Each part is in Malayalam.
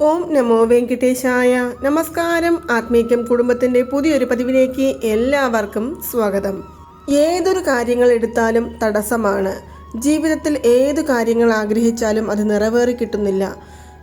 ഓം നമോ വെങ്കിട്ടേശായ. നമസ്കാരം. ആത്മീക്യം കുടുംബത്തിന്റെ പുതിയൊരു പതിവിലേക്ക് എല്ലാവർക്കും സ്വാഗതം. ഏതൊരു കാര്യങ്ങൾ എടുത്താലും തടസ്സമാണ്. ജീവിതത്തിൽ ഏത് കാര്യങ്ങൾ ആഗ്രഹിച്ചാലും അത് നിറവേറി കിട്ടുന്നില്ല.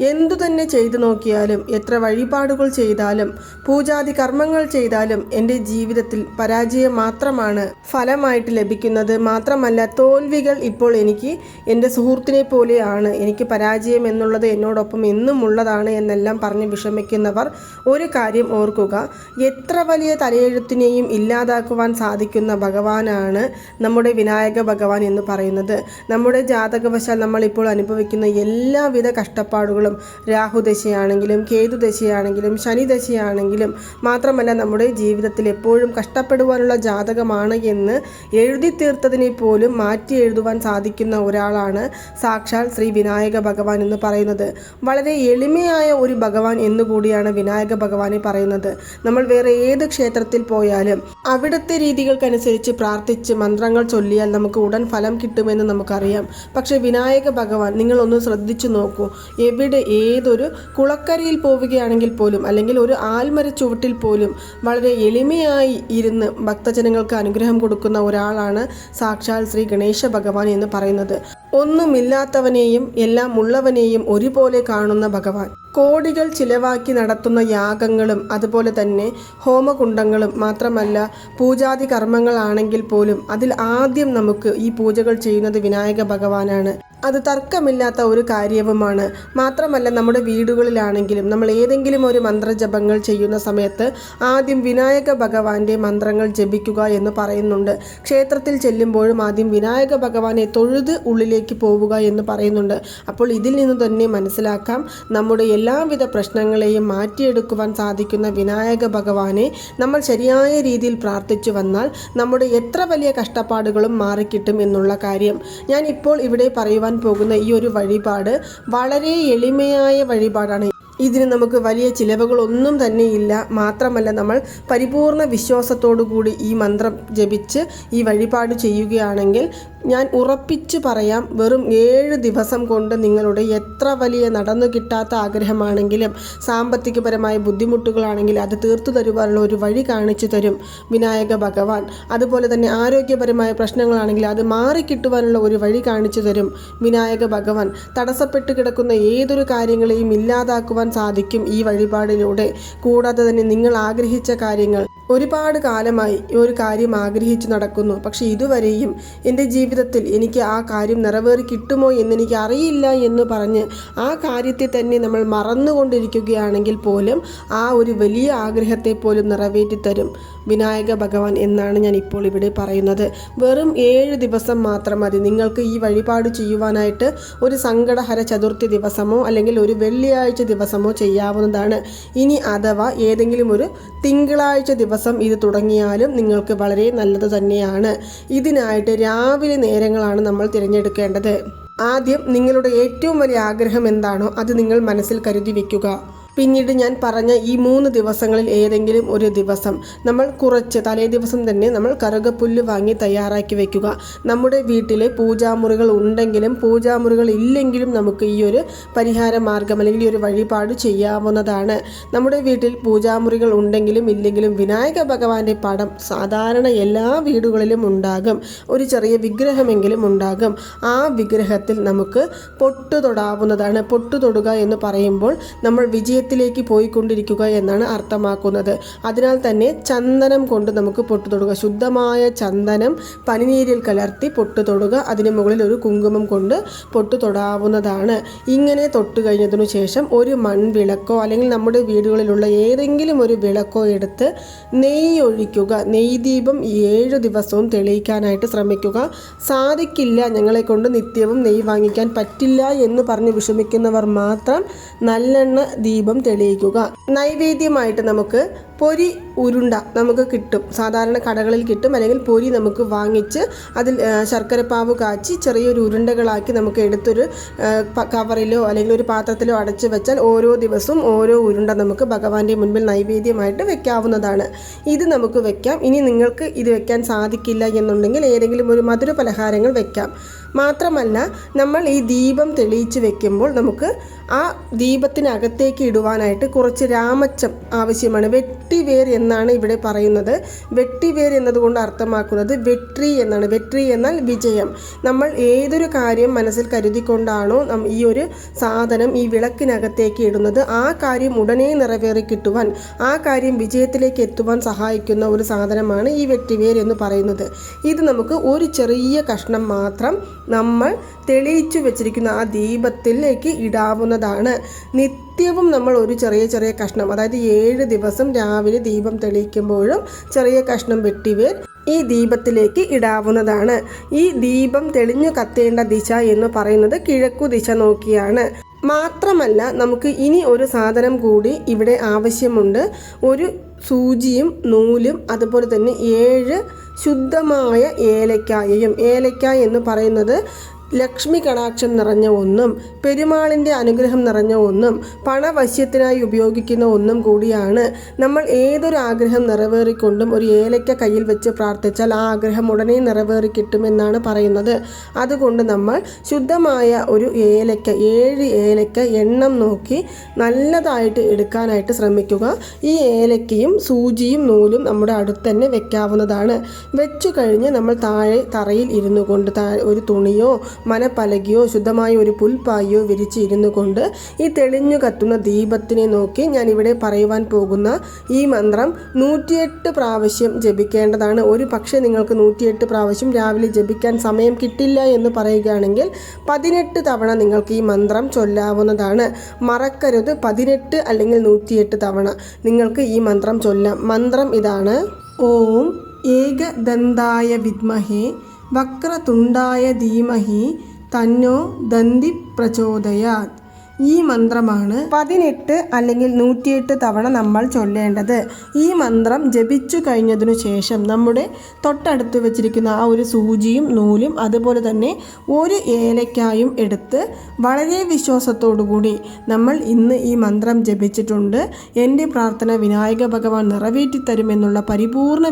എന്തു തന്നെ ചെയ്തു നോക്കിയാലും എത്ര വഴിപാടുകൾ ചെയ്താലും പൂജാതി കർമ്മങ്ങൾ ചെയ്താലും എന്റെ ജീവിതത്തിൽ പരാജയം മാത്രമാണ് ഫലമായിട്ട് ലഭിക്കുന്നത്. മാത്രമല്ല തോൽവികൾ ഇപ്പോൾ എനിക്ക് എന്റെ സുഹൃത്തിനെ പോലെയാണ്. എനിക്ക് പരാജയം എന്നുള്ളത് എന്നോടൊപ്പം എന്നും ഉള്ളതാണ് എന്നെല്ലാം പറഞ്ഞ് വിഷമിക്കുന്നവർ ഒരു കാര്യം ഓർക്കുക. എത്ര വലിയ തലയെഴുത്തിനെയും ഇല്ലാതാക്കുവാൻ സാധിക്കുന്ന ഭഗവാനാണ് നമ്മുടെ വിനായക ഭഗവാൻ എന്ന് പറയുന്നത്. നമ്മുടെ ജാതകവശാൽ നമ്മളിപ്പോൾ അനുഭവിക്കുന്ന എല്ലാവിധ കഷ്ടപ്പാടുകളും രാഹുദശയാണെങ്കിലും കേതുദശയാണെങ്കിലും ശനിദശയാണെങ്കിലും മാത്രമല്ല നമ്മുടെ ജീവിതത്തിൽ എപ്പോഴും കഷ്ടപ്പെടുവാനുള്ള ജാതകമാണ് എന്ന് എഴുതി തീർത്തതിനെ പോലും മാറ്റി എഴുതുവാൻ സാധിക്കുന്ന ഒരാളാണ് സാക്ഷാൽ ശ്രീ വിനായക ഭഗവാൻ എന്ന് പറയുന്നത്. വളരെ എളിമയായ ഒരു ഭഗവാൻ എന്നുകൂടിയാണ് വിനായക ഭഗവാനെ പറയുന്നത്. നമ്മൾ വേറെ ഏത് ക്ഷേത്രത്തിൽ പോയാലും അവിടുത്തെ രീതികൾക്കനുസരിച്ച് പ്രാർത്ഥിച്ച് മന്ത്രങ്ങൾ ചൊല്ലിയാൽ നമുക്ക് ഉടൻ ഫലം കിട്ടുമെന്ന് നമുക്കറിയാം. പക്ഷേ വിനായക ഭഗവാൻ നിങ്ങളൊന്ന് ശ്രദ്ധിച്ചു നോക്കൂ. എവിടെ ഏതൊരു കുളക്കരയിൽ പോവുകയാണെങ്കിൽ പോലും അല്ലെങ്കിൽ ഒരു ആൽമര ചുവട്ടിൽ പോലും വളരെ എളിമയായി ഇരുന്ന് ഭക്തജനങ്ങൾക്ക് അനുഗ്രഹം കൊടുക്കുന്ന ഒരാളാണ് സാക്ഷാൽ ശ്രീ ഗണേശ ഭഗവാൻ എന്ന് പറയുന്നത്. ഒന്നുമില്ലാത്തവനെയും എല്ലാം ഉള്ളവനെയും ഒരുപോലെ കാണുന്ന ഭഗവാൻ. കോടികൾ ചിലവാക്കി നടത്തുന്ന യാഗങ്ങളും അതുപോലെ തന്നെ ഹോമകുണ്ടങ്ങളും മാത്രമല്ല പൂജാതി കർമ്മങ്ങളാണെങ്കിൽ പോലും അതിൽ ആദ്യം നമുക്ക് ഈ പൂജകൾ ചെയ്യുന്നത് വിനായക ഭഗവാനാണ്. അത് തർക്കമില്ലാത്ത ഒരു കാര്യവുമാണ്. മാത്രമല്ല നമ്മുടെ വീടുകളിലാണെങ്കിലും നമ്മൾ ഏതെങ്കിലും ഒരു മന്ത്രജപങ്ങൾ ചെയ്യുന്ന സമയത്ത് ആദ്യം വിനായക ഭഗവാന്റെ മന്ത്രങ്ങൾ ജപിക്കുക എന്ന് പറയുന്നുണ്ട്. ക്ഷേത്രത്തിൽ ചെല്ലുമ്പോഴും ആദ്യം വിനായക ഭഗവാനെ തൊഴുത് ഉള്ളിലേക്ക് പോവുക എന്ന് പറയുന്നുണ്ട്. അപ്പോൾ ഇതിൽ നിന്ന് തന്നെ മനസ്സിലാക്കാം നമ്മുടെ എല്ലാവിധ പ്രശ്നങ്ങളെയും മാറ്റിയെടുക്കുവാൻ സാധിക്കുന്ന വിനായക ഭഗവാനെ നമ്മൾ ശരിയായ രീതിയിൽ പ്രാർത്ഥിച്ചു വന്നാൽ നമ്മുടെ എത്ര വലിയ കഷ്ടപ്പാടുകളും മാറിക്കിട്ടും എന്നുള്ള കാര്യം. ഞാൻ ഇപ്പോൾ ഇവിടെ പറയുവാൻ പോകുന്ന ഈ ഒരു വഴിപാട് വളരെ എളിമയായ വഴിപാടാണ്. ഇതിന് നമുക്ക് വലിയ ചിലവുകളൊന്നും തന്നെയില്ല. മാത്രമല്ല നമ്മൾ പരിപൂർണ വിശ്വാസത്തോടു കൂടി ഈ മന്ത്രം ജപിച്ച് ഈ വഴിപാട് ചെയ്യുകയാണെങ്കിൽ ഞാൻ ഉറപ്പിച്ച് പറയാം വെറും ഏഴ് ദിവസം കൊണ്ട് നിങ്ങളുടെ എത്ര വലിയ നടന്നു കിട്ടാത്ത ആഗ്രഹമാണെങ്കിലും സാമ്പത്തികപരമായ ബുദ്ധിമുട്ടുകളാണെങ്കിൽ അത് തീർത്തു തരുവാനുള്ള ഒരു വഴി കാണിച്ചു തരും വിനായക ഭഗവാൻ. അതുപോലെ തന്നെ ആരോഗ്യപരമായ പ്രശ്നങ്ങളാണെങ്കിൽ അത് മാറിക്കിട്ടുവാനുള്ള ഒരു വഴി കാണിച്ചു തരും വിനായക ഭഗവാൻ. തടസ്സപ്പെട്ട് കിടക്കുന്ന ഏതൊരു കാര്യങ്ങളെയും ഇല്ലാതാക്കുവാൻ സാധിക്കും ഈ വഴിപാടിലൂടെ. കൂടാതെ തന്നെ നിങ്ങൾ ആഗ്രഹിച്ച കാര്യങ്ങൾ ഒരുപാട് കാലമായി ഒരു കാര്യം ആഗ്രഹിച്ചു നടക്കുന്നു. പക്ഷെ ഇതുവരെയും എന്റെ ജീവിതത്തിൽ എനിക്ക് ആ കാര്യം നിറവേറി കിട്ടുമോ എന്ന് എനിക്ക് അറിയില്ല എന്ന് പറഞ്ഞ് ആ കാര്യത്തെ തന്നെ നമ്മൾ മറന്നുകൊണ്ടിരിക്കുകയാണെങ്കിൽ പോലും ആ ഒരു വലിയ ആഗ്രഹത്തെ പോലും നിറവേറ്റി തരും വിനായക ഭഗവാൻ എന്നാണ് ഞാൻ ഇപ്പോൾ ഇവിടെ പറയുന്നത്. വെറും ഏഴ് ദിവസം മാത്രം മതി. നിങ്ങൾക്ക് ഈ വഴിപാട് ചെയ്യുവാനായിട്ട് ഒരു സങ്കടഹര ചതുർത്ഥി ദിവസമോ അല്ലെങ്കിൽ ഒരു വെള്ളിയാഴ്ച ദിവസമോ ചെയ്യാവുന്നതാണ്. ഇനി അഥവാ ഏതെങ്കിലും ഒരു തിങ്കളാഴ്ച ദിവസം ഇത് തുടങ്ങിയാലും നിങ്ങൾക്ക് വളരെ നല്ലത് തന്നെയാണ്. ഇതിനായിട്ട് രാവിലെ നേരങ്ങളാണ് നമ്മൾ തിരഞ്ഞെടുക്കേണ്ടത്. ആദ്യം നിങ്ങളുടെ ഏറ്റവും വലിയ ആഗ്രഹം എന്താണോ അത് നിങ്ങൾ മനസ്സിൽ കരുതി വെക്കുക പിന്നീട് ഞാൻ പറഞ്ഞ ഈ മൂന്ന് ദിവസങ്ങളിൽ ഏതെങ്കിലും ഒരു ദിവസം നമ്മൾ കുറച്ച് തലേ ദിവസം തന്നെ നമ്മൾ കറുകപ്പുല്ല് വാങ്ങി തയ്യാറാക്കി വെക്കുക. നമ്മുടെ വീട്ടിലെ പൂജാമുറികൾ ഉണ്ടെങ്കിലും പൂജാമുറികൾ ഇല്ലെങ്കിലും നമുക്ക് ഈ ഒരു പരിഹാര മാർഗം അല്ലെങ്കിൽ ഈ ഒരു വഴിപാട് ചെയ്യാവുന്നതാണ്. നമ്മുടെ വീട്ടിൽ പൂജാമുറികൾ ഉണ്ടെങ്കിലും ഇല്ലെങ്കിലും വിനായക ഭഗവാന്റെ പടം സാധാരണ എല്ലാ വീടുകളിലും ഉണ്ടാകും. ഒരു ചെറിയ വിഗ്രഹമെങ്കിലും ഉണ്ടാകും. ആ വിഗ്രഹത്തിൽ നമുക്ക് പൊട്ടു തൊടാവുന്നതാണ് പൊട്ടു തൊടുക എന്ന് പറയുമ്പോൾ നമ്മൾ വിജയ വിജയത്തിലേക്ക് പോയിക്കൊണ്ടിരിക്കുക എന്നാണ് അർത്ഥമാക്കുന്നത്. അതിനാൽ തന്നെ ചന്ദനം കൊണ്ട് നമുക്ക് പൊട്ടു തൊടുക ശുദ്ധമായ ചന്ദനം പനിനീരിൽ കലർത്തി പൊട്ടു തൊടുക അതിന് മുകളിൽ ഒരു കുങ്കുമം കൊണ്ട് പൊട്ടു തൊടാവുന്നതാണ് ഇങ്ങനെ തൊട്ട് കഴിഞ്ഞതിനു ശേഷം ഒരു മൺവിളക്കോ അല്ലെങ്കിൽ നമ്മുടെ വീടുകളിലുള്ള ഏതെങ്കിലും ഒരു വിളക്കോ എടുത്ത് നെയ്യ് ഒഴിക്കുക നെയ്യ് ദീപം ഏഴ് ദിവസവും തെളിയിക്കാനായിട്ട് ശ്രമിക്കുക. സാധിക്കില്ല ഞങ്ങളെ കൊണ്ട് നിത്യവും നെയ്യ് വാങ്ങിക്കാൻ പറ്റില്ല എന്ന് പറഞ്ഞ് വിഷമിക്കുന്നവർ മാത്രം നല്ലെണ്ണ ദീപം തെളിയിക്കുക. നൈവേദ്യമായിട്ട് നമുക്ക് പൊരി ഉരുണ്ട നമുക്ക് കിട്ടും. സാധാരണ കടകളിൽ കിട്ടും. അല്ലെങ്കിൽ പൊരി നമുക്ക് വാങ്ങിച്ച് അതിൽ ശർക്കരപ്പാവ് കാച്ചി ചെറിയൊരു ഉരുണ്ടകളാക്കി നമുക്ക് എടുത്തൊരു കവറിലോ അല്ലെങ്കിൽ ഒരു പാത്രത്തിലോ അടച്ചു വെച്ചാൽ ഓരോ ദിവസവും ഓരോ ഉരുണ്ട നമുക്ക് ഭഗവാന്റെ മുൻപിൽ നൈവേദ്യമായിട്ട് വെക്കാവുന്നതാണ്. ഇത് നമുക്ക് വെക്കാം. ഇനി നിങ്ങൾക്ക് ഇത് വെക്കാൻ സാധിക്കില്ല എന്നുണ്ടെങ്കിൽ ഏതെങ്കിലും ഒരു മധുര പലഹാരങ്ങൾ വെക്കാം. മാത്രമല്ല നമ്മൾ ഈ ദീപം തെളിയിച്ച് വെക്കുമ്പോൾ നമുക്ക് ആ ദീപത്തിനകത്തേക്ക് ഇടുവാനായിട്ട് കുറച്ച് രാമച്ചം ആവശ്യമാണ്. വെട്ടിവേർ എന്നാണ് ഇവിടെ പറയുന്നത്. വെട്ടിവേർ എന്നതുകൊണ്ട് അർത്ഥമാക്കുന്നത് വെട്രി എന്നാണ്. വെട്രി എന്നാൽ വിജയം. നമ്മൾ ഏതൊരു കാര്യം മനസ്സിൽ കരുതിക്കൊണ്ടാണോ ഈ ഒരു സാധനം ഈ വിളക്കിനകത്തേക്ക് ഇടുന്നത്. ആ കാര്യം ഉടനെ നിറവേറി കിട്ടുവാൻ ആ കാര്യം വിജയത്തിലേക്ക് എത്തുവാൻ സഹായിക്കുന്ന ഒരു സാധനമാണ് ഈ വെട്ടിവേർ എന്ന് പറയുന്നത്. ഇത് നമുക്ക് ഒരു ചെറിയ കഷ്ണം മാത്രം നമ്മൾ തെളിയിച്ചു വെച്ചിരിക്കുന്ന ആ ദീപത്തിലേക്ക് ഇടാവുന്നതാണ്. നിത്യവും നമ്മൾ ഒരു ചെറിയ ചെറിയ കഷ്ണം അതായത് ഏഴ് ദിവസം രാവിലെ ദീപം തെളിയിക്കുമ്പോഴും ചെറിയ കഷ്ണം വെട്ടിവേർ ഈ ദീപത്തിലേക്ക് ഇടാവുന്നതാണ്. ഈ ദീപം തെളിഞ്ഞു കത്തേണ്ട ദിശ എന്ന് പറയുന്നത് കിഴക്കു ദിശ നോക്കിയാണ്. മാത്രമല്ല നമുക്ക് ഇനി ഒരു സാധനം കൂടി ഇവിടെ ആവശ്യമുണ്ട്. ഒരു സൂചിയും നൂലും അതുപോലെ തന്നെ ഏഴ് ശുദ്ധമായ ഏലക്കായയും. ഏലക്കായ എന്ന് പറയുന്നത് ലക്ഷ്മി കടാക്ഷം നിറഞ്ഞ ഒന്നും പെരുമാളിന്റെ അനുഗ്രഹം നിറഞ്ഞ ഒന്നും പണവശ്യത്തിനായി ഉപയോഗിക്കുന്ന ഒന്നും കൂടിയാണ് നമ്മൾ ഏതൊരു ആഗ്രഹം നിറവേറിക്കൊണ്ടും ഒരു ഏലയ്ക്ക കയ്യിൽ വെച്ച് പ്രാർത്ഥിച്ചാൽ ആ ആഗ്രഹം ഉടനെ നിറവേറി കിട്ടുമെന്നാണ് പറയുന്നത്. അതുകൊണ്ട് നമ്മൾ ശുദ്ധമായ ഒരു ഏലയ്ക്ക ഏഴ് ഏലയ്ക്ക എണ്ണം നോക്കി നല്ലതായിട്ട് എടുക്കാനായിട്ട് ശ്രമിക്കുക. ഈ ഏലയ്ക്കയും സൂചിയും നൂലും നമ്മുടെ അടുത്ത് തന്നെ വെക്കാവുന്നതാണ്. വെച്ചു കഴിഞ്ഞ് നമ്മൾ താഴെ തറയിൽ ഇരുന്നു കൊണ്ട് ഒരു തുണിയോ മനപ്പലകയോ ശുദ്ധമായ ഒരു പുൽപ്പായോ വിരിച്ച് ഇരുന്നു കൊണ്ട് ഈ തെളിഞ്ഞു കത്തുന്ന ദീപത്തിനെ നോക്കി ഞാൻ ഇവിടെ പറയുവാൻ പോകുന്ന ഈ മന്ത്രം നൂറ്റിയെട്ട് പ്രാവശ്യം ജപിക്കേണ്ടതാണ്. ഒരു പക്ഷേ നിങ്ങൾക്ക് നൂറ്റിയെട്ട് പ്രാവശ്യം രാവിലെ ജപിക്കാൻ സമയം കിട്ടില്ല എന്ന് പറയുകയാണെങ്കിൽ പതിനെട്ട് തവണ നിങ്ങൾക്ക് ഈ മന്ത്രം ചൊല്ലാവുന്നതാണ്. മറക്കരുത്. പതിനെട്ട് അല്ലെങ്കിൽ നൂറ്റിയെട്ട് തവണ നിങ്ങൾക്ക് ഈ മന്ത്രം ചൊല്ലാം. മന്ത്രം ഇതാണ്. ഓം ഏകദന്തായ വിദ്മഹേ. വക്രതുണ്ടായ ധീമഹി തന്നോ ദന്തി പ്രചോദയാത് ഈ മന്ത്രമാണ് പതിനെട്ട് അല്ലെങ്കിൽ നൂറ്റിയെട്ട് തവണ നമ്മൾ ചൊല്ലേണ്ടത്. ഈ മന്ത്രം ജപിച്ചു കഴിഞ്ഞതിനു ശേഷം നമ്മുടെ തൊട്ടടുത്ത് വെച്ചിരിക്കുന്ന ആ ഒരു സൂചിയും നൂലും അതുപോലെ തന്നെ ഒരു ഏലക്കായും എടുത്ത് വളരെ വിശ്വാസത്തോടുകൂടി നമ്മൾ ഇന്ന് ഈ മന്ത്രം ജപിച്ചിട്ടുണ്ട്. എന്റെ പ്രാർത്ഥന വിനായക ഭഗവാൻ നിറവേറ്റി തരുമെന്നുള്ള പരിപൂർണ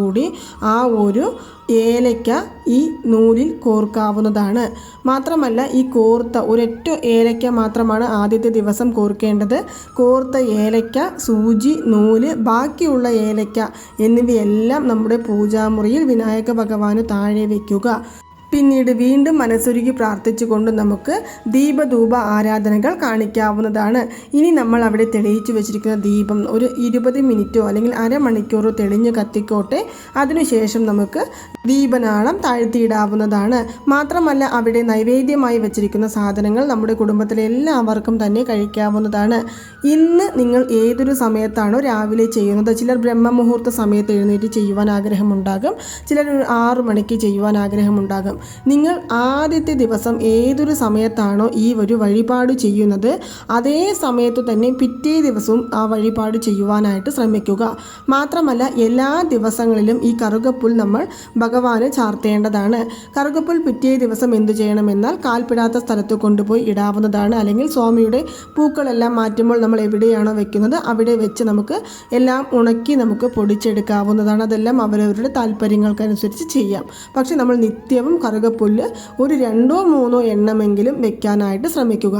കൂടി ആ ഒരു ഏലയ്ക്ക ഈ നൂലിൽ കോർക്കാവുന്നതാണ്. മാത്രമല്ല ഈ കോർത്ത ഒരൊറ്റ ഏലയ്ക്ക മാത്രമാണ് ആദ്യത്തെ ദിവസം കോർക്കേണ്ടത്. കോർത്ത ഏലയ്ക്ക സൂചി നൂൽ ബാക്കിയുള്ള ഏലയ്ക്ക എന്നിവയെല്ലാം നമ്മുടെ പൂജാമുറിയിൽ വിനായക ഭഗവാന് താഴെ വയ്ക്കുക പിന്നീട് വീണ്ടും മനസ്സൊരുക്കി പ്രാർത്ഥിച്ചുകൊണ്ട് നമുക്ക് ദീപധൂപ ആരാധനകൾ കാണിക്കാവുന്നതാണ്. ഇനി നമ്മൾ അവിടെ തെളിയിച്ചു വെച്ചിരിക്കുന്ന ദീപം ഒരു ഇരുപത് മിനിറ്റോ അല്ലെങ്കിൽ അരമണിക്കൂറോ തെളിഞ്ഞു കത്തിക്കോട്ടെ. അതിനുശേഷം നമുക്ക് ദീപനാളം താഴ്ത്തിയിടാവുന്നതാണ്. മാത്രമല്ല അവിടെ നൈവേദ്യമായി വെച്ചിരിക്കുന്ന സാധനങ്ങൾ നമ്മുടെ കുടുംബത്തിലെ എല്ലാവർക്കും തന്നെ കഴിക്കാവുന്നതാണ്. ഇന്ന് നിങ്ങൾ ഏതൊരു സമയത്താണോ രാവിലെ ചെയ്യുന്നത് ചിലർ ബ്രഹ്മമുഹൂർത്ത സമയത്ത് എഴുന്നേറ്റ് ചെയ്യുവാൻ ആഗ്രഹമുണ്ടാകും ചിലർ ആറു മണിക്ക് ചെയ്യുവാൻ ആഗ്രഹമുണ്ടാകും. നിങ്ങൾ ആദ്യത്തെ ദിവസം ഏതൊരു സമയത്താണോ ഈ ഒരു വഴിപാട് ചെയ്യുന്നത് അതേ സമയത്ത് തന്നെ പിറ്റേ ദിവസവും ആ വഴിപാട് ചെയ്യുവാനായിട്ട് ശ്രമിക്കുക. മാത്രമല്ല എല്ലാ ദിവസങ്ങളിലും ഈ കറുകപ്പുൽ നമ്മൾ ഭഗവാന് ചാർത്തേണ്ടതാണ്. കറുകപ്പുൽ പിറ്റേ ദിവസം എന്തു ചെയ്യണമെന്നാൽ കാൽപ്പിടാത്ത സ്ഥലത്ത് കൊണ്ടുപോയി ഇടാവുന്നതാണ്. അല്ലെങ്കിൽ സ്വാമിയുടെ പൂക്കളെല്ലാം മാറ്റുമ്പോൾ നമ്മൾ എവിടെയാണോ വെക്കുന്നത് അവിടെ വെച്ച് നമുക്ക് എല്ലാം ഉണക്കി നമുക്ക് പൊടിച്ചെടുക്കാവുന്നതാണ്. അതെല്ലാം അവരവരുടെ താല്പര്യങ്ങൾക്കനുസരിച്ച് ചെയ്യാം. പക്ഷെ നമ്മൾ നിത്യവും കറുകപ്പുല്ല് ഒരു രണ്ടോ മൂന്നോ എണ്ണമെങ്കിലും വെക്കാനായിട്ട് ശ്രമിക്കുക.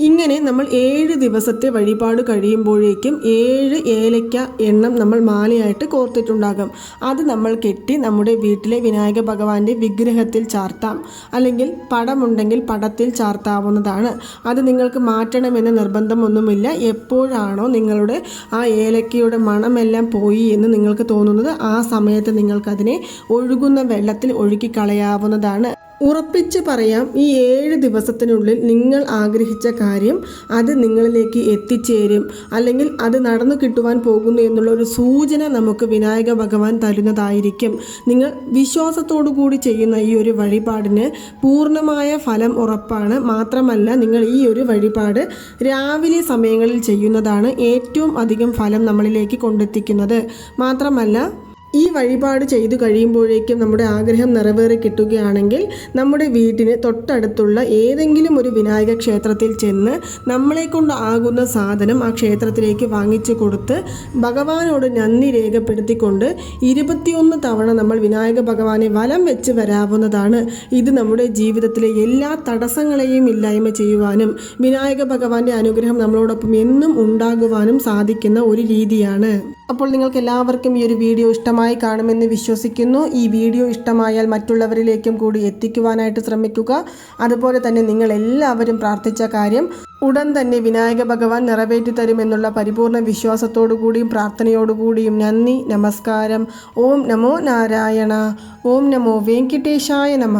ഇങ്ങനെ നമ്മൾ ഏഴ് ദിവസത്തെ വഴിപാട് കഴിയുമ്പോഴേക്കും ഏഴ് ഏലയ്ക്ക എണ്ണം നമ്മൾ മാലയായിട്ട് കോർത്തിട്ടുണ്ടാകും. അത് നമ്മൾ കെട്ടി നമ്മുടെ വീട്ടിലെ വിനായക ഭഗവാന്റെ വിഗ്രഹത്തിൽ ചാർത്താം. അല്ലെങ്കിൽ പടമുണ്ടെങ്കിൽ പടത്തിൽ ചാർത്താവുന്നതാണ്. അത് നിങ്ങൾക്ക് മാറ്റണമെന്ന് നിർബന്ധമൊന്നുമില്ല. എപ്പോഴാണോ നിങ്ങളുടെ ആ ഏലക്കയുടെ മണമെല്ലാം പോയി എന്ന് നിങ്ങൾക്ക് തോന്നുന്നത് ആ സമയത്ത് നിങ്ങൾക്കതിനെ ഒഴുകുന്ന വെള്ളത്തിൽ ഒഴുക്കി കളയാവുന്നതാണ്. ഉറപ്പിച്ച് പറയാം ഈ ഏഴ് ദിവസത്തിനുള്ളിൽ നിങ്ങൾ ആഗ്രഹിച്ച കാര്യം അത് നിങ്ങളിലേക്ക് എത്തിച്ചേരും അല്ലെങ്കിൽ അത് നടന്നു കിട്ടുവാൻ പോകുന്നു എന്നുള്ള ഒരു സൂചന നമുക്ക് വിനായക ഭഗവാൻ തരുന്നതായിരിക്കും. നിങ്ങൾ വിശ്വാസത്തോടു കൂടി ചെയ്യുന്ന ഈ ഒരു വഴിപാടിന് പൂർണമായ ഫലം ഉറപ്പാണ്. മാത്രമല്ല നിങ്ങൾ ഈ ഒരു വഴിപാട് രാവിലെ സമയങ്ങളിൽ ചെയ്യുന്നതാണ് ഏറ്റവും അധികം ഫലം നമ്മളിലേക്ക് കൊണ്ടെത്തിക്കുന്നത്. മാത്രമല്ല ഈ വഴിപാട് ചെയ്തു കഴിയുമ്പോഴേക്കും നമ്മുടെ ആഗ്രഹം നിറവേറി കിട്ടുകയാണെങ്കിൽ നമ്മുടെ വീട്ടിന് തൊട്ടടുത്തുള്ള ഏതെങ്കിലും ഒരു വിനായക ക്ഷേത്രത്തിൽ ചെന്ന് നമ്മളെ കൊണ്ട് ആകുന്ന സാധനം ആ ക്ഷേത്രത്തിലേക്ക് വാങ്ങിച്ചു കൊടുത്ത് ഭഗവാനോട് നന്ദി രേഖപ്പെടുത്തിക്കൊണ്ട് ഇരുപത്തിയൊന്ന് തവണ നമ്മൾ വിനായക ഭഗവാനെ വലം വെച്ച് വരാവുന്നതാണ്. ഇത് നമ്മുടെ ജീവിതത്തിലെ എല്ലാ തടസ്സങ്ങളെയും ഇല്ലായ്മ ചെയ്യുവാനും വിനായക ഭഗവാന്റെ അനുഗ്രഹം നമ്മളോടൊപ്പം എന്നും ഉണ്ടാകുവാനും സാധിക്കുന്ന ഒരു രീതിയാണ്. അപ്പോൾ നിങ്ങൾക്ക് എല്ലാവർക്കും ഈ ഒരു വീഡിയോ ഇഷ്ടമായി കാണുമെന്ന് വിശ്വസിക്കുന്നു. ഈ വീഡിയോ ഇഷ്ടമായാൽ മറ്റുള്ളവരിലേക്കും കൂടി എത്തിക്കുവാനായിട്ട് ശ്രമിക്കുക. അതുപോലെ തന്നെ നിങ്ങൾ എല്ലാവരും പ്രാർത്ഥിച്ച കാര്യം ഉടൻ തന്നെ വിനായക ഭഗവാൻ നിറവേറ്റി തരുമെന്നുള്ള പരിപൂർണ വിശ്വാസത്തോടു കൂടിയും പ്രാർത്ഥനയോടുകൂടിയും നന്ദി നമസ്കാരം. ഓം നമോ നാരായണ. ഓം നമോ വെങ്കിട്ടേശായ നമ.